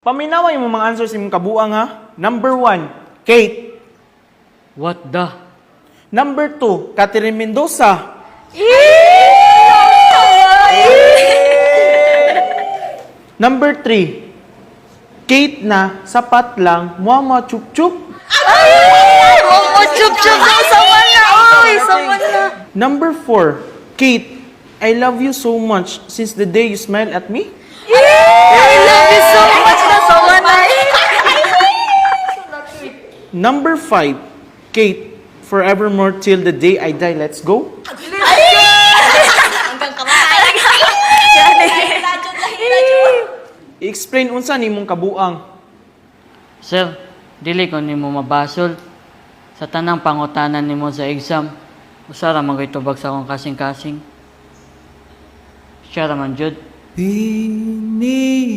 Paminawa yung mga answers imong kabuang ha. Number one, Kate. What the? Number two, Catherine Mendoza. Number three, Kate na sapat lang, mama chup chup. Oh, chup chup na. Oy, sama na. Number four, Kate, I love you so much since the day you smiled at me. I Number five, Kate, forevermore till the day I die, let's go. Hanggang kamay. I-explain unsa nimong kabuang. Sir, dili ko nimo mabasol. Sa tanang pangutanan nimo sa exam, usara man ko'y tubag sa akong kasing-kasing. Siya raman jud. Bini, bini,